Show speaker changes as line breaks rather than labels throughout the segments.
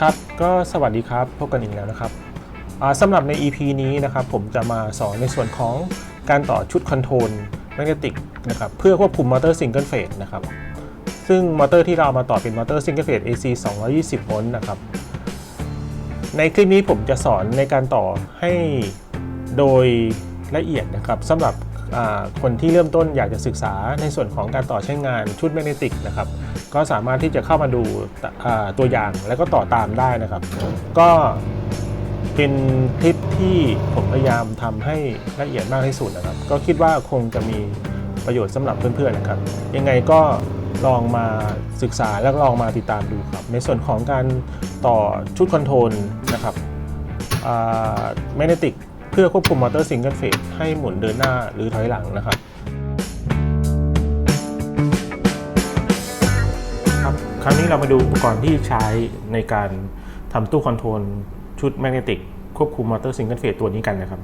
ครับก็สวัสดีครับพบกันอีกแล้วนะครับสำหรับใน EP นี้นะครับผมจะมาสอนในส่วนของการต่อชุดคอนโทรลแมกเนติกนะครับเพื่อควบคุมมอเตอร์ซิงเกิลเฟสนะครับซึ่งมอเตอร์ที่เรามาต่อเป็นมอเตอร์ซิงเกิลเฟส AC 220โวลต์นะครับในคลิปนี้ผมจะสอนในการต่อให้โดยละเอียดนะครับสำหรับ คนที่เริ่มต้นอยากจะศึกษาในส่วนของการต่อใช้งานชุดแมกเนติกนะครับก็สามารถที่จะเข้ามาดูตัวอย่างแล้วก็ต่อตามได้นะครับ ก็เป็นคลิปที่ผมพยายามทำให้ละเอียดมากที่สุดนะครับ ก็คิดว่าคงจะมีประโยชน์สำหรับเพื่อนๆนะครับ ยังไงก็ลองมาศึกษาแล้วก็ลองมาติดตามดูครับ ในส่วนของการต่อชุดคอนโทรลนะครับแมกเนติก เพื่อควบคุมมอเตอร์ซิงเกิลเฟสให้หมุนเดินหน้าหรือถอยหลังนะครับครับคราวนี้เรามาดูอุปกรณ์ที่ใช้ในการทำตู้คอนโทรลชุดแมกเนติกควบคุมมอเตอร์ซิงเกิลเฟสตัวนี้กันนะครับ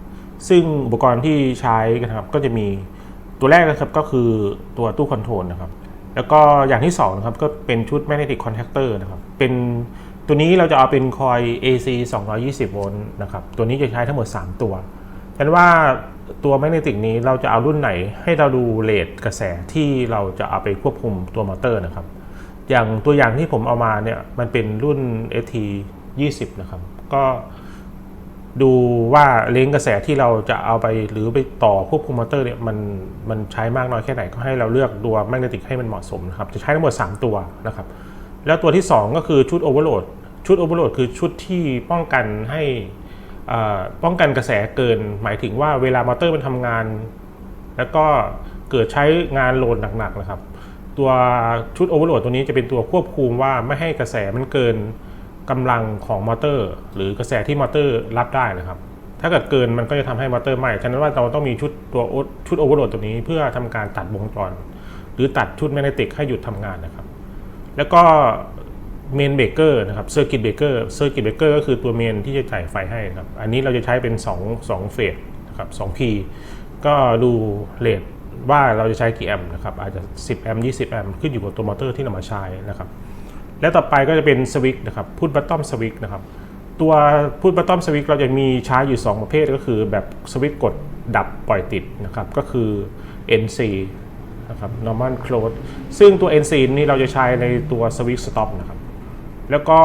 ซึ่งอุปกรณ์ที่ใช้กันนะครับก็จะมีตัวแรกนะครับก็คือตัวตู้คอนโทรลนะครับ แล้วก็อย่างที่สองนะครับก็เป็นชุดแมกเนติกคอนแทคเตอร์นะครับ เป็น ตัวนี้เราจะเอาเป็นคอย AC 220 โวลต์นะครับ ตัวนี้จะใช้ทั้งหมด 3 ตัวฉะนั้นว่าตัวแมกเนติกนี้เราจะเอารุ่นไหนให้เราดูเรทกระแสที่เราจะเอาไปควบคุมตัวมอเตอร์นะครับ อย่างตัวอย่างที่ผมเอามาเนี่ยมันเป็นรุ่น ST 20 นะครับ ก็ดูว่าเลนกระแสที่เราจะเอาไปหรือไปต่อควบคุมมอเตอร์เนี่ยมันมันใช้มากน้อยแค่ไหนก็ให้เราเลือกตัวแมกเนติกให้มันเหมาะสมนะครับ จะใช้ทั้งหมด 3 ตัวนะครับ แล้วตัวที่ 2 ก็คือชุดโอเวอร์โหลด ชุดโอเวอร์โหลดคือชุดที่ป้องกันให้อ่าป้องกันกระแสเกิน หมายถึงว่าเวลามอเตอร์มันทำงาน แล้วก็เกิดใช้งานโหลดหนักๆนะครับ ตัวชุดโอเวอร์โหลดตัวนี้จะเป็นตัวควบคุมว่าไม่ให้กระแสมันเกินกำลังของมอเตอร์ หรือกระแสที่มอเตอร์รับได้นะครับ ถ้าเกิดเกินมันก็จะทำให้มอเตอร์ไหม้ฉะนั้นว่าเราต้องมีชุดตัวชุดโอเวอร์โหลดตัวนี้เพื่อทำการตัดวงจรหรือตัดชุดแมกเนติกให้หยุดทำงานนะครับ แล้วก็ เมนเบเกอร์นะครับเซอร์กิตเบเกอร์เซอร์กิตเบเกอร์ก็คือตัวเมนที่จะจ่ายไฟให้นะครับ อันนี้เราจะใช้เป็น 2 2เฟสนะครับ2 P ก็ดูเรทว่าเราจะใช้กี่แอมป์นะครับ อาจจะ 10 แอมป์ 20 แอมป์ ขึ้นอยู่กับตัวมอเตอร์ที่เรามาใช้นะครับ และต่อไปก็จะเป็นสวิตช์นะครับพุทบัตตอมสวิตช์นะครับ ตัวพุทบัตตอมสวิตช์เราจะมีใช้อยู่ 2 ประเภทก็คือแบบสวิตช์กดดับปล่อยติดนะครับ ก็คือ NC นะครับ normal close ซึ่งตัว NC นี่เราจะใช้ในตัวสวิตช์ stop นะครับ แล้วก็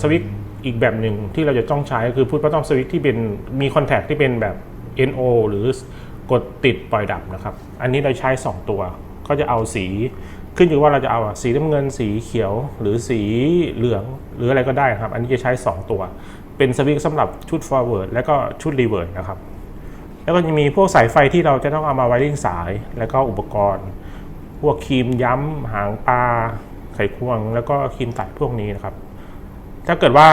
สวิตช์อีกแบบหนึ่งที่เราจะต้องใช้ก็คือพุทบัตตอมสวิตช์ที่เป็นมีคอนแทคที่เป็นแบบ NO หรือกดติดปล่อยดับนะครับ อันนี้เราใช้ 2 ตัว ก็จะเอาสีขึ้นอยู่ว่าเราจะเอาสีน้ำเงินสีเขียวหรือสีเหลืองหรืออะไรก็ได้ครับ อันนี้จะใช้ 2 ตัว เป็นสวิตช์สำหรับชุด forward แล้วก็ชุด reverse นะครับ แล้วก็จะมีพวกสายไฟที่เราจะต้องเอามาไวริ่งสาย แล้วก็อุปกรณ์ พวกครีมย้ำหางปลา ไขควง แล้วก็ครีมตัดพวกนี้นะครับ ถ้าเกิดว่า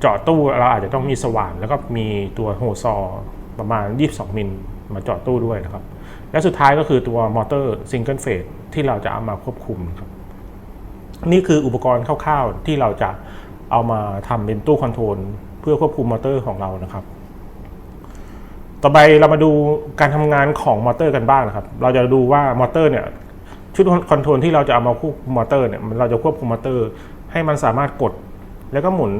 เจาะตู้เราอาจจะต้องมีสว่านแล้วก็มีตัวโฮซอประมาณ 22 มิลมาเจาะตู้ด้วยนะครับ และสุดท้ายก็คือตัวมอเตอร์ซิงเกิลเฟสที่เราจะเอามาควบคุมครับนี่คืออุปกรณ์คร่าวๆที่เราจะเอามาทำเป็นตู้คอนโทรลเพื่อควบคุมมอเตอร์ของเรานะครับ ต่อไปเรามาดูการทำงานของมอเตอร์กันบ้างนะครับ เราจะดูว่ามอเตอร์เนี่ย ชุดคอนโทรลที่เราจะเอามาควบคุมมอเตอร์เนี่ยเราจะควบคุมมอเตอร์ ให้มันสามารถกด แล้วก็หมุน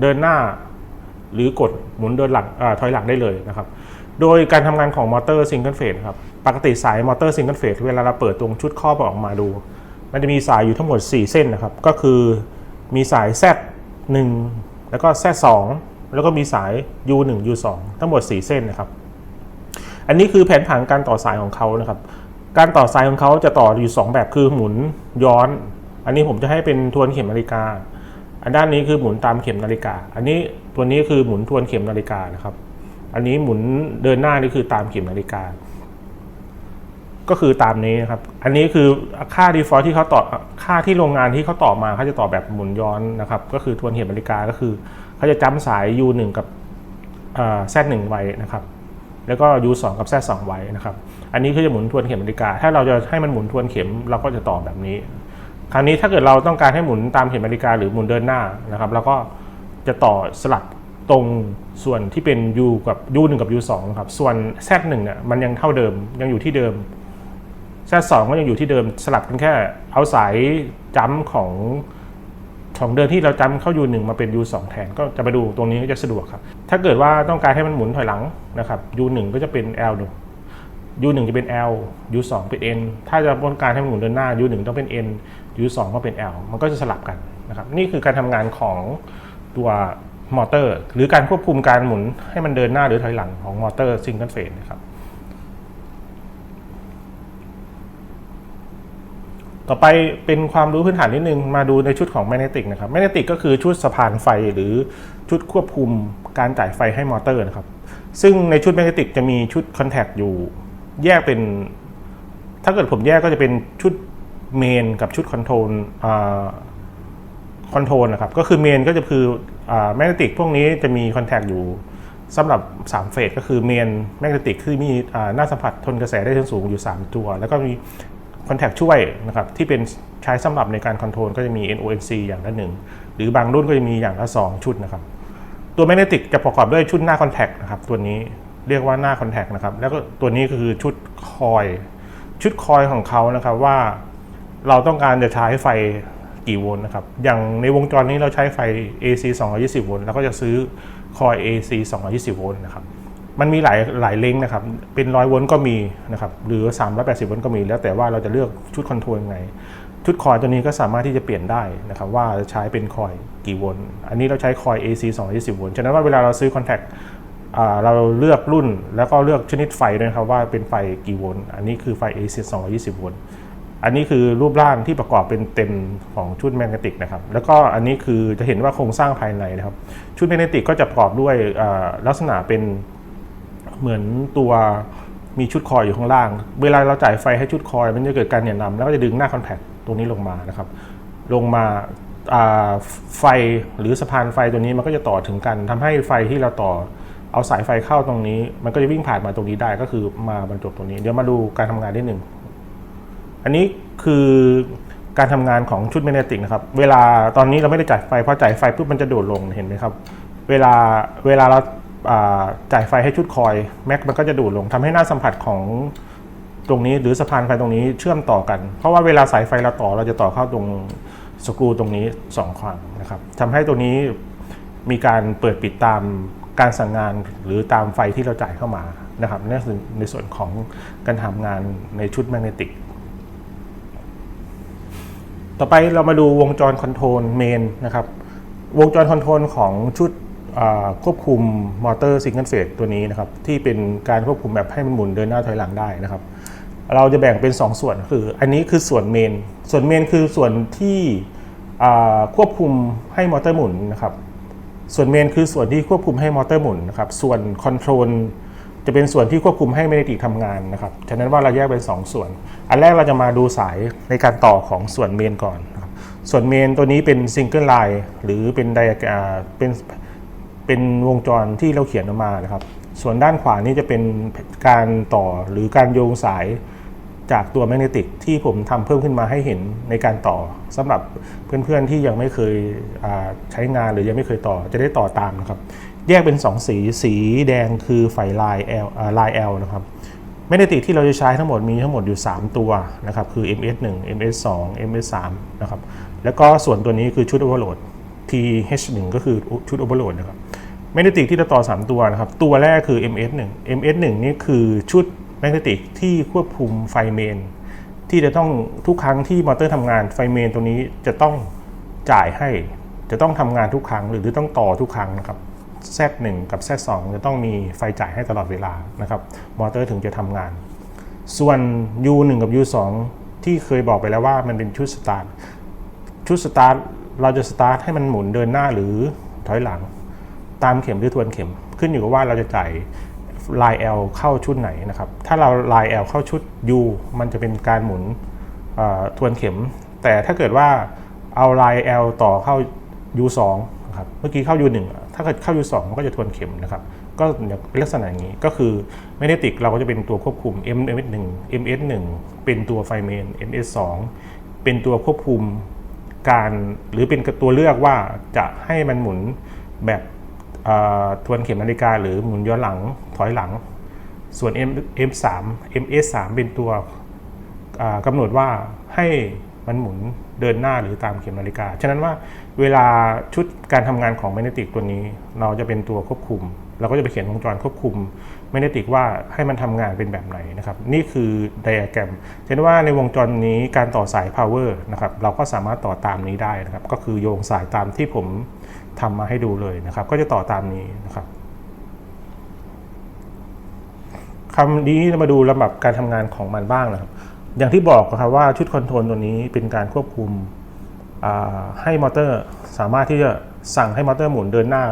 เดินหน้า หรือกดหมุนเดินหลังอถอยหลังได้เลยนะครับ โดยการทำงานของมอเตอร์ซิงเกิลเฟสครับปกติสายมอเตอร์ซิงเกิลเฟสเวลาเราเปิดตรงชุดครอบออกมาดู มันจะมีสายอยู่ทั้งหมด 4 เส้นนะครับ ก็คือมีสาย Z1 แล้วก็ Z2 แล้วก็มีสาย U1 U2 ทั้งหมด 4 เส้นนะครับ อันนี้คือแผนผังการต่อสายของเขานะครับ การต่อสายของเขาจะต่ออยู่ 2 แบบคือหมุนย้อน อันนี้ผมจะให้เป็นทวนเข็มนาฬิกา อันด้านนี้คือหมุนตามเข็มนาฬิกา อันนี้ตัวนี้คือหมุนทวนเข็มนาฬิกานะครับ อันนี้หมุนเดินหน้านี่คือตามเข็มนาฬิกา ก็คือตามนี้นะครับ อันนี้คือค่า default ที่เขาต่อค่าที่โรงงานที่เขาต่อมาเขาจะต่อแบบหมุนย้อนนะครับ ก็คือทวนเข็มนาฬิกาก็คือเขาจะจำสาย U1 กับ Z1 ไว้นะครับ แล้วก็ U2 กับ Z2 ไว้นะครับ อันนี้คือจะหมุนทวนเข็มนาฬิกา ถ้าเราจะให้มันหมุนทวนเข็มเราก็จะต่อแบบนี้ คราวนี้ถ้าเกิดเราต้องการให้หมุนตามเข็มนาฬิกาหรือหมุนเดินหน้านะครับเราก็จะต่อสลับตรงส่วนที่เป็น U กับ U1 กับ U2 ครับ ส่วน Z1 เนี่ยมันยังเท่าเดิมยังอยู่ที่เดิมแซดสองก็ยังอยู่ที่เดิมสลับกันแค่เอาสายจัมป์ของ ของเดิมที่เราจำเข้า U1 มาเป็น U2 แทน ก็จะมาดูตรงนี้ก็จะสะดวกครับ ถ้าเกิดว่าต้องการให้มันหมุนถอยหลังนะครับ U1 ก็จะเป็น L 1 U1 จะเป็น L U2 เป็น N ถ้าจะต้องการให้มันหมุนเดินหน้า U1 ต้องเป็น N U2 ก็เป็น L มันก็จะสลับกันนะครับ นี่คือการทำงานของตัวมอเตอร์ หรือการควบคุมการหมุนให้มันเดินหน้าหรือถอยหลังของมอเตอร์ซิงเกิลเฟสนะครับ ต่อไปเป็นความรู้พื้นฐานนิดนึง มาดูในชุดของแมกเนติกนะครับแมกเนติกก็คือชุดสะพานไฟหรือชุดควบคุมการจ่ายไฟให้มอเตอร์นะครับ ซึ่งในชุดแมกเนติกจะมีชุดคอนแทคอยู่ แยกเป็น ถ้าเกิดผมแยกก็จะเป็นชุดเมนกับชุดคอนโทรลคอนโทรลนะครับ ก็คือเมนก็จะคือแมกเนติกพวกนี้จะมีคอนแทคอยู่สำหรับ 3 เฟสก็คือเมนแมกเนติกที่มีอ่าหน้าสัมผัสทนกระแสได้สูงอยู่ 3 ตัว แล้วก็มี คอนแทคช่วยนะครับที่เป็นใช้สำหรับในการคอนโทรลก็จะมี NONC อย่างละหนึ่งหรือบางรุ่นก็จะมีอย่างละ 2 ชุดนะครับ ตัวแมกเนติกจะประกอบด้วยชุดหน้าคอนแทคนะครับตัวนี้เรียกว่าหน้าคอนแทคนะครับ แล้วก็ตัวนี้ก็คือชุดคอยชุดคอยของเขานะครับว่าเราต้องการจะใช้ไฟกี่โวลต์นะครับ อย่างในวงจรนี้เราใช้ไฟ AC 220 โวลต์แล้วก็จะซื้อคอย AC 220 โวลต์นะครับ มันมีหลายหลายเลงนะครับ เป็นร้อยโวลต์ก็มีนะครับ หรือ 380โวลต์ก็มี แล้วแต่ว่าเราจะเลือกชุดคอนโทรลยังไง ชุดคอยตัวนี้ก็สามารถที่จะเปลี่ยนได้นะครับ ว่าจะใช้เป็นคอยกี่โวลต์ อันนี้เราใช้คอย AC 220โวลต์ ฉะนั้นว่าเวลาเราซื้อคอนแทคเราเลือกรุ่นแล้วก็เลือกชนิดไฟด้วยนะครับว่าเป็นไฟกี่โวลต์ อันนี้คือไฟ AC 220โวลต์ อันนี้คือรูปร่างที่ประกอบเป็นเต็มของชุดแมกเนติกนะครับ แล้วก็อันนี้คือจะเห็นว่าโครงสร้างภายในนะครับ ชุดแมกเนติกก็จะประกอบด้วยลักษณะเป็น เหมือนตัวมีชุดคอยอยู่ข้างล่าง เวลาเราจ่ายไฟให้ชุดคอย มันจะเกิดการเหนี่ยวนำแล้วก็จะดึงหน้าคอนแทคตรงนี้ลงมานะครับ ลงมาไฟหรือสะพานไฟตัวนี้มันก็จะต่อถึงกันทำให้ไฟที่เราต่อเอาสายไฟเข้าตรงนี้ มันก็จะวิ่งผ่านมาตรงนี้ได้ก็คือมาบรรจบตรงนี้ เดี๋ยวมาดูการทำงานนิดหนึ่งอันนี้คือการทำงานของชุดแมกเนติกนะครับ เวลาตอนนี้เราไม่ได้จ่ายไฟพราะจ่ายไฟปุ๊บมันจะโดดลงเห็นไหมครับ เวลาเวลาเรา จ่ายไฟให้ชุดคอยแม็กมันก็จะดูดลงทำให้หน้าสัมผัสของตรงนี้หรือสะพานไฟตรงนี้เชื่อมต่อกัน เพราะว่าเวลาสายไฟเราต่อเราจะต่อเข้าตรงสกรูตรงนี้2ครั้งนะครับทำให้ตัวนี้มีการเปิดปิดตามการสั่งงานหรือตามไฟที่เราจ่ายเข้ามานะครับนี่คือในส่วนของการทำงานในชุดแมกเนติก ต่อไปเรามาดูวงจรคอนโทรลเมนนะครับ วงจรคอนโทรลของชุด ควบคุมมอเตอร์ซิงเกิลเฟสตัวนี้นะครับที่เป็นการควบคุมแบบให้มันหมุนเดินหน้าถอยหลังได้นะครับ เราจะแบ่งเป็น 2 ส่วนคือ อันนี้คือส่วนเมน ส่วนเมนคือส่วนที่ควบคุมให้มอเตอร์หมุนนะครับส่วนเมนคือส่วนที่ควบคุมให้มอเตอร์หมุนนะครับส่วนคอนโทรลจะเป็นส่วนที่ควบคุมให้แมเนติกทำงานนะครับฉะนั้นว่าเราแยกเป็น 2 ส่วน อันแรกเราจะมาดูสายในการต่อของส่วนเมนก่อนนะครับส่วนเมนตัวนี้เป็นซิงเกิลไลน์หรือเป็นไดเป็น เป็นวงจรที่เราเขียนออกมานะครับ ส่วนด้านขวานี่จะเป็นการต่อหรือการโยงสายจากตัวแมกเนติกที่ผมทำเพิ่มขึ้นมาให้เห็นในการต่อสำหรับเพื่อนๆที่ยังไม่เคยใช้งานหรือยังไม่เคยต่อจะได้ต่อตามนะครับ แยกเป็น 2 สีสีแดงคือไฟลาย L ลาย L นะครับแมกเนติกที่เราจะใช้ทั้งหมดมีทั้งหมดอยู่ 3 ตัวนะครับคือ MS1 MS2 MS3 นะครับแล้วก็ส่วนตัวนี้คือชุดโอเวอร์โหลด TH1 ก็คือชุดโอเวอร์โหลดนะครับ แมกเนติกที่เราต่อ 3 ตัวนะครับ ตัวแรกคือ MS1 MS1 นี่คือชุดแมกเนติกที่ควบคุมไฟเมน ที่จะต้องทุกครั้งที่มอเตอร์ทำงานไฟเมนตัวนี้จะต้องจ่ายให้ จะต้องทำงานทุกครั้งหรือต้องต่อทุกครั้งนะครับ Z1 กับ Z2 จะต้องมีไฟจ่ายให้ตลอดเวลานะครับ มอเตอร์ถึงจะทำงาน ส่วน U1 กับ U2 ที่เคยบอกไปแล้วว่ามันเป็นชุดสตาร์ทชุดสตาร์ทเราจะสตาร์ทให้มันหมุนเดินหน้าหรือถอยหลัง ตามเข็มหรือทวนเข็ม ขึ้นอยู่กับว่าเราจะจ่ายลาย L เข้าชุดไหนนะครับ ถ้าเราลาย L เข้าชุด U มันจะเป็นการหมุนทวนเข็ม แต่ถ้าเกิดว่าเอาลาย L ต่อเข้า U2 นะครับ เมื่อกี้เข้า U1 ถ้าเกิดเข้า U2 มันก็จะทวนเข็มนะครับ ก็ลักษณะอย่างนี้ ก็คือแมกเนติกเราก็จะเป็นตัวควบคุม MS1 MS1 เป็นตัวไฟเมน MS2 เป็นตัวควบคุมการหรือเป็นตัวเลือกว่าจะให้มันหมุนแบบ ทวนเข็มนาฬิกาหรือหมุนย้อนหลังถอยหลัง ส่วน M M3 MS3 เป็นตัวอ่ากำหนดว่าให้มันหมุนเดินหน้าหรือตามเข็มนาฬิกา ฉะนั้นว่าเวลาชุดการทำงานของแมกเนติกตัวนี้ เราจะเป็นตัวควบคุม เราก็จะไปเขียนวงจรควบคุมแมกเนติกว่าให้มันทำงานเป็นแบบไหนนะครับ นี่คือไดอะแกรมเห็นว่าในวงจรนี้การต่อสาย power นะครับ เราก็สามารถต่อตามนี้ได้นะครับ ก็คือโยงสายตามที่ผม ทำมาให้ดูเลยนะครับ ก็จะต่อตามนี้นะครับคำนี้เรามาดูลำดับการทำงานของมันบ้างนะครับ อย่างที่บอกนะครับว่าชุดคอนโทรลตัวนี้เป็นการควบคุมให้มอเตอร์สามารถที่จะสั่งให้มอเตอร์หมุนเดินหน้า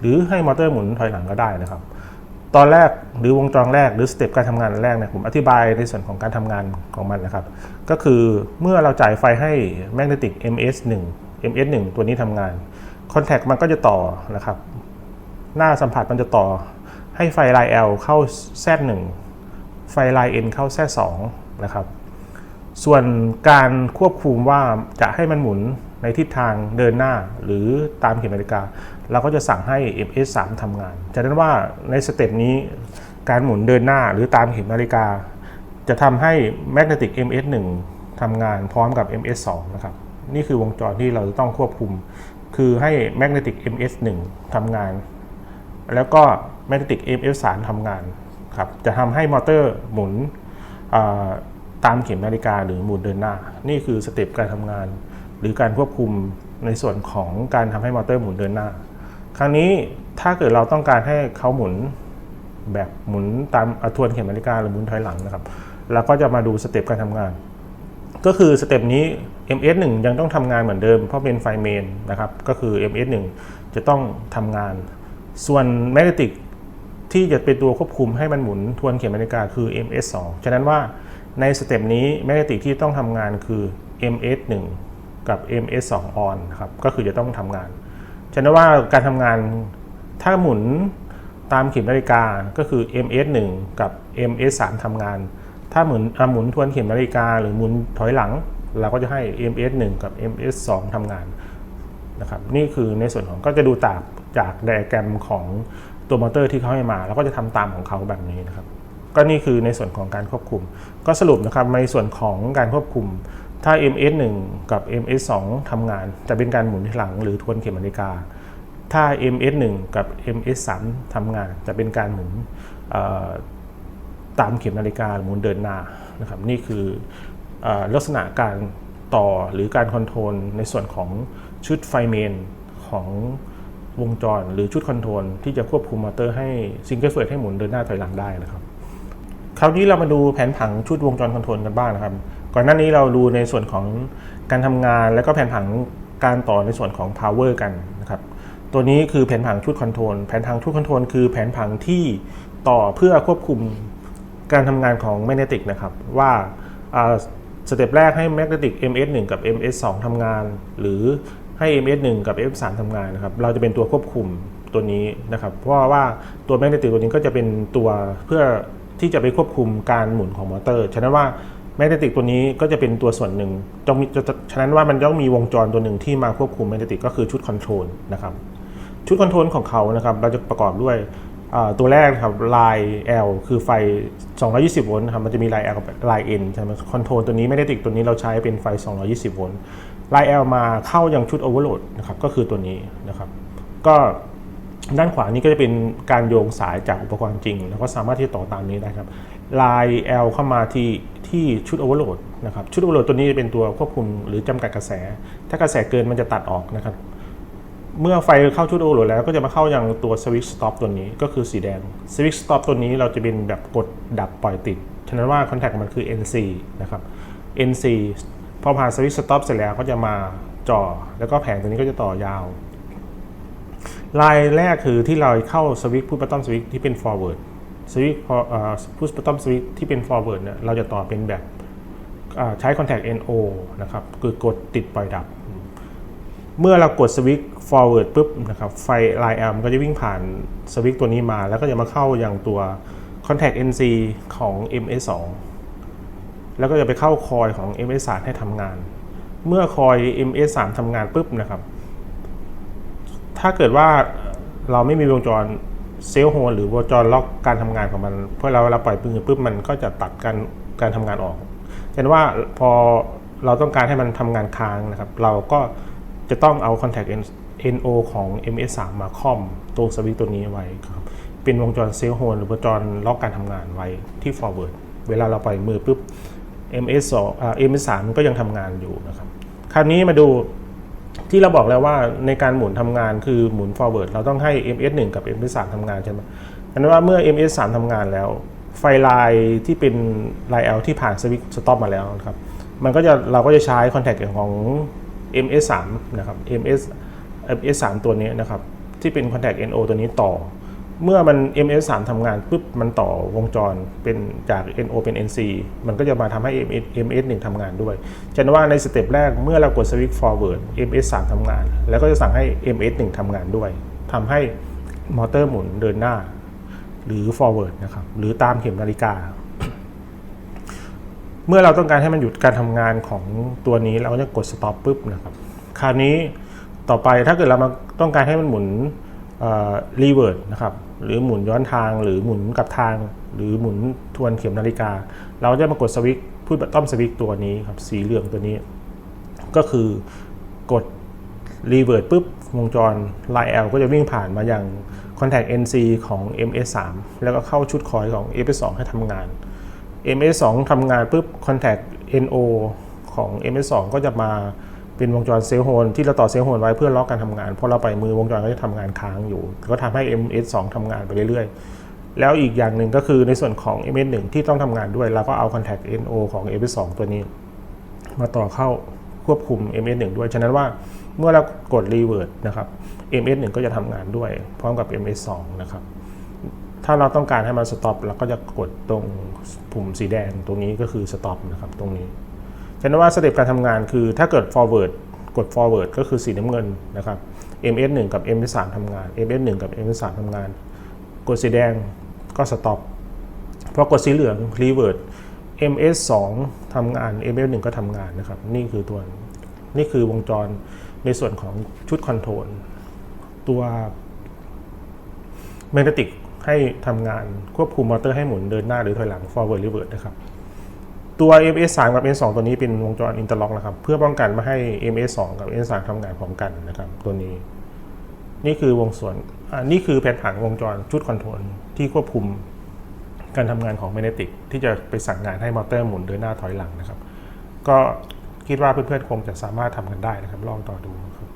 หรือให้มอเตอร์หมุนถอยหลังก็ได้นะครับ ตอนแรกหรือวงจรแรกหรือสเต็ปการทำงานแรกเนี่ยผมอธิบายในส่วนของการทำงานของมันนะครับ ก็คือเมื่อเราจ่ายไฟให้แมกเนติก MS1 MS1 ตัวนี้ทำงาน คอนแทคมันก็จะต่อนะครับ หน้าสัมผัสมันจะต่อ ให้ไฟลาย L เข้า Z1 ไฟลาย N เข้า Z2 นะครับ ส่วนการควบคุมว่าจะให้มันหมุนในทิศทางเดินหน้าหรือตามเข็มนาฬิกา เราก็จะสั่งให้ MS3 ทำงานจากนั้นว่าในสเต็ปนี้การหมุนเดินหน้าหรือตามเข็มนาฬิกา จะทำให้ Magnetic MS1 ทำงานพร้อมกับ MS2 นะครับ นี่คือวงจรที่เราจะต้องควบคุม คือให้ Magnetic MS1 ทำงาน แล้วก็ Magnetic MS3 ทำงานครับจะทำให้มอเตอร์หมุนตามเข็มนาฬิกาหรือหมุนเดินหน้า นี่คือสเต็ปการทำงาน หรือการควบคุมในส่วนของการทำให้มอเตอร์หมุนเดินหน้า ครั้งนี้ถ้าเกิดเราต้องการให้เขาหมุนแบบหมุนตามอทวนเข็มนาฬิกาหรือหมุนถอยหลังนะครับ เราก็จะมาดูสเต็ปการทำงาน ก็คือสเต็ปนี้ MS1 ยังต้องทำงานเหมือนเดิม เพราะเป็นไฟเมนนะครับ ก็คือ MS1 จะต้องทำงาน ส่วนแมกเนติกที่จะเป็นตัวควบคุมให้มันหมุนทวนเข็มนาฬิกาคือ MS2 ฉะนั้นว่าในสเต็ปนี้แมกเนติกที่ต้องทำงานคือ MS1 กับ MS2 on ครับ ก็คือจะต้องทำงาน ฉะนั้นว่าการทำงานถ้าหมุนตามเข็มนาฬิกาก็คือ MS1 กับ MS3 ทำงาน ถ้าหมุนอะหมุนทวนเข็มนาฬิกา หรือหมุนถอยหลัง เราก็จะให้ MS1 กับ MS2 ทำงานนะครับนี่คือในส่วนของก็จะดูตากจากไดอะแกรมของตัวมอเตอร์ที่เขาให้มา แล้วก็จะทำตามของเขาแบบนี้นะครับ ก็นี่คือในส่วนของการควบคุม ก็สรุปนะครับในส่วนของการควบคุม ถ้า MS1 กับ MS2 ทำงาน จะเป็นการหมุนหลังหรือทวนเข็มนาฬิกา ถ้า MS1 กับ MS3 ทำงาน จะเป็นการหมุน ตามเข็มนาฬิกาหมุนเดินหน้านะครับนี่คืออลักษณะการต่อหรือการคอนโทรลในส่วนของชุดไฟเมนของวงจรหรือชุดคอนโทรลที่จะควบคุมมอเตอร์ให้ซิงเกิลเฟิร์ให้หมุนเดินหน้าถอยหลังได้นะครับ คราวนี้เรามาดูแผนผังชุดวงจรคอนโทรลกันบ้างนะครับ ก่อนหน้านี้เราดูในส่วนของการทำงานแล้วก็แผนผังการต่อในส่วนของ power กันนะครับ ตัวนี้คือแผนผังชุดคอนโทรลแผนผังชุดคอนโทรลคือแผนผังที่ต่อเพื่อควบคุม การทำงานของแมกเนติกนะครับว่าสเต็ปแรกให้แมกเนติก MS1 กับ MS2 ทำงาน หรือให้ MS1 กับ MS3 ทำงานนะครับเราจะเป็นตัวควบคุมตัวนี้นะครับเพราะว่าตัวแมกเนติกตัวนี้ก็จะเป็นตัวเพื่อที่จะไปควบคุมการหมุนของมอเตอร์ ฉะนั้นว่าแมกเนติกตัวนี้ก็จะเป็นตัวส่วนหนึ่งต้องมีฉะนั้นว่ามันต้องมีวงจรตัวหนึ่งที่มาควบคุมแมกเนติกก็คือชุดคอนโทรลนะครับชุดคอนโทรลของเขานะครับเราจะประกอบด้วย ตัวแรกครับลาย L คือไฟ 220 โวลต์ครับมันจะมีลาย L กับลาย N ใช่ไหมคอนโทรลตัวนี้ไม่ได้ติดตัวนี้เราใช้เป็นไฟ 220 โวลต์ลาย L มาเข้ายังชุดโอเวอร์โหลดนะครับก็คือตัวนี้นะครับก็ด้านขวานี้ก็จะเป็นการโยงสายจากอุปกรณ์จริง แล้วก็สามารถที่จะต่อตามนี้ได้ครับลาย L เข้ามาที่ที่ชุดโอเวอร์โหลดนะครับชุดโอเวอร์โหลดตัวนี้จะเป็นตัวควบคุมหรือจำกัดกระแส ถ้ากระแสเกินมันจะตัดออกนะครับ เมื่อไฟเข้าชุดโอโหลดแล้วก็จะมาเข้ายังตัวสวิตช์สต็อปตัวนี้ก็คือสีแดงสวิตช์สต็อปตัวนี้เราจะเป็นแบบกดดับปล่อยติด ฉะนั้นว่าคอนแทคมันคือ NC นะครับ NC พอผ่านสวิตช์สต็อปเสร็จแล้วก็จะมาจ่อ แล้วก็แผงตัวนี้ก็จะต่อยาว ลายแรกคือที่เราเข้าสวิตช์พุทบัตตอมสวิตช์ที่เป็น forward สวิตช์พุทบัตตอมสวิตช์ที่เป็น forward เนี่ยเราจะต่อเป็นแบบใช้ contact NO นะครับคือกดติดปล่อยดับ เมื่อเรากดสวิตช์ forward ปุ๊บนะครับไฟไลน์ L มันก็จะวิ่งผ่านสวิตช์ตัวนี้มา แล้วก็จะมาเข้าอย่างตัว contact NC ของ MS2 แล้วก็จะไปเข้าคอยของ MS3 ให้ทำงาน เมื่อคอย MS3 ทำงานปุ๊บนะครับ ถ้าเกิดว่าเราไม่มีวงจรเซลล์โฮลหรือวงจรล็อกการทำงานของมัน เพื่อเราเราปล่อยปืนปุ๊บมันก็จะตัดการการทำงานออกเป็นว่าพอเราต้องการให้มันทำงานค้างนะครับ เราก็ จะต้องเอา contact NO ของ MS3 มาคอมตัวสวิตตัวนี้ไว้ครับ เป็นวงจรเซลล์โฮนหรือวงจรล็อกการทำงานไว้ที่ forward เวลาเราปล่อยมือปุ๊บ MS2 อ่า MS3 ก็ยังทำงานอยู่นะครับ คราวนี้มาดูที่เราบอกแล้วว่าในการหมุนทำงานคือหมุน forward เราต้องให้ MS1 กับ MS3 ทำงานใช่ไหมนั้นว่าเมื่อ MS3 ทำงานแล้ว ไฟลายที่เป็นลาย L ที่ผ่านสวิตช์สต็อปมาแล้วนะครับ มันก็จะเราก็จะใช้ contact ของ MS3 นะครับ MS MS3 ตัวนี้นะครับ ที่เป็น contact NO ตัวนี้ต่อ เมื่อมัน MS3 ทำงานปุ๊บมันต่อวงจรเป็นจาก NO เป็น NC มันก็จะมาทำให้ MS MS1 ทำงานด้วยจะนว่าในสเต็ปแรกเมื่อเรากดสวิตช์ forward MS3 ทำงาน แล้วก็จะสั่งให้ MS1 ทำงานด้วยทำให้มอเตอร์หมุนเดินหน้า หรือ forward นะครับหรือตามเข็มนาฬิกา เมื่อเราต้องการให้มันหยุดการทำงานของตัวนี้เราก็จะกด stop ปุ๊บนะครับ คราวนี้ต่อไปถ้าเกิดเรามาต้องการให้มันหมุนรีเวิร์ดนะครับหรือหมุนย้อนทางหรือหมุนกลับทาง หรือหมุนทวนเข็มนาฬิกา เราจะมากดสวิตช์พูดต้อมสวิตช์ตัวนี้ครับสีเหลืองตัวนี้ ก็คือกดรีเวิร์ดปุ๊บวงจร line L ก็จะวิ่งผ่านมาอย่าง contact NC ของ MS3 แล้วก็เข้าชุดคอยของ MS2 ให้ทำงาน MS2 ทำงานปุ๊บ contact NO ของ MS2 ก็จะมาเป็นวงจรเซลล์โฮนที่เราต่อเซลล์โฮนไว้เพื่อล็อกการทำงานพอเราปล่อยมือวงจรก็จะทำงานค้างอยู่ ก็ทำให้ MS2 ทำงานไปเรื่อยๆ แล้วอีกอย่างหนึ่งก็คือในส่วนของ MS1 ที่ต้องทำงานด้วยเราก็เอา contact NO ของ MS2 ตัวนี้ มาต่อเข้าควบคุม MS1 ด้วย ฉะนั้นว่าเมื่อเรากด revert นะครับ MS1 ก็จะทำงานด้วย พร้อมกับ MS2 นะครับ ถ้าเราต้องการให้มัน stop เราก็จะกดตรงปุ่มสีแดงตรงนี้ก็คือ stop นะครับตรงนี้ฉะนั้นว่าสเต็ปการทำงานคือถ้าเกิด forward กด forward ก็คือสีน้ำเงินนะครับ MS1 กับ MS3 ทำงาน MS1 กับ MS3 ทำงาน กดสีแดงก็ stop พอกดสีเหลือง revert MS2 ทำงาน MS1 ก็ทำงานนะครับ นี่คือตัวนี่คือวงจรในส่วนของชุดคอนโทรลตัวแมกเนติก ให้ทำงานควบคุมมอเตอร์ให้หมุนเดินหน้าหรือถอยหลัง forward revert นะครับ ตัว MS3 กับ MS2 ตัวนี้เป็นวงจรอินเตอร์ล็อกนะครับ เพื่อป้องกันไม่ให้ MS2 กับ MS3 ทำงานพร้อมกันนะครับตัวนี้ นี่คือวงส่วนนี่คือแผนผังวงจรชุดคอนโทรลที่ควบคุมการทำงานของแมกเนติกที่จะไปสั่งงานให้มอเตอร์หมุนเดินหน้าถอยหลังนะครับ ก็คิดว่าเพื่อนๆคงจะสามารถทำกันได้นะครับ ลองต่อดูครับ